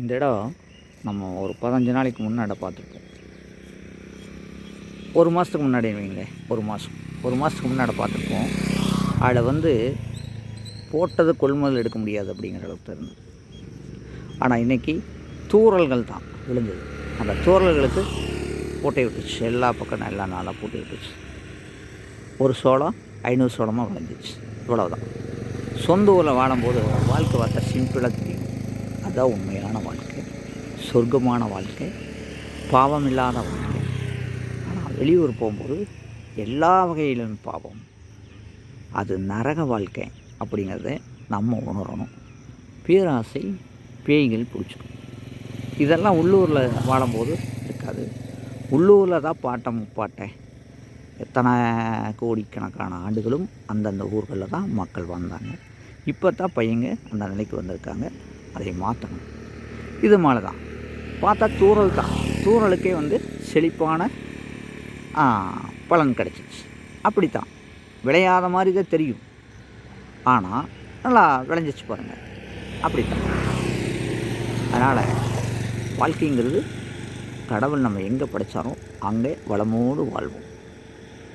இந்த இடம் நம்ம ஒரு பதினஞ்சு நாளைக்கு முன்னாடி பார்த்துருப்போம். ஒரு மாதத்துக்கு முன்னாடி வைங்களேன் ஒரு மாதம் ஒரு மாதத்துக்கு முன்னாடி பார்த்துருப்போம். அதில் வந்து போட்டது கொள்முதல் எடுக்க முடியாது அப்படிங்கிற அளவுக்கு இருந்தது. ஆனால் இன்றைக்கி தூறல்கள் தான் விழுந்தது. அந்த தூறல்களுக்கு பூட்டை விட்டுச்சு எல்லா பக்கம் எல்லா நாளாக பூட்டை விட்டுச்சு ஒரு சோளம் ஐநூறு சோளமாக விளைஞ்சிச்சு இவ்வளோதான் சொந்த ஊரில் வாழும்போது வாழ்க்கை வார்த்தை சிம்பிளாக தெரியும்? அதுதான் உண்மையான வாழ்க்கை? சொர்க்கமான வாழ்க்கை? பாவம் இல்லாத வாழ்க்கை. ஆனால் வெளியூர் போகும்போது எல்லா வகையிலும் பாவம். அது நரக வாழ்க்கை அப்படிங்கிறத நம்ம உணரணும். பேராசை பேய்கள் பிடிச்சிடும். இதெல்லாம் உள்ளூரில் வாழும்போது இருக்காது. உள்ளூரில் தான் பாட்டம் முப்பாட்டை. எத்தனை கோடிக்கணக்கான ஆண்டுகளும் அந்தந்த ஊர்களில் தான் மக்கள் வாழ்ந்தாங்க. இப்போ தான் பையங்க அந்த நிலைக்கு வந்திருக்காங்க. அதை மாற்றணும். இது மாதிரி தான் பார்த்தா தூரல் தான். தூறலுக்கே வந்து செழிப்பான பலன் கிடச்சிச்சு. அப்படி தான் விளையாத மாதிரி தான் தெரியும். ஆனால் நல்லா விளைஞ்சிச்சு பாருங்கள் அப்படி தான் அதனால் வாழ்க்கைங்கிறது கடவுள் நம்ம எங்கே படைச்சாரோ அங்கே வளமோடு வாழ்வோம்.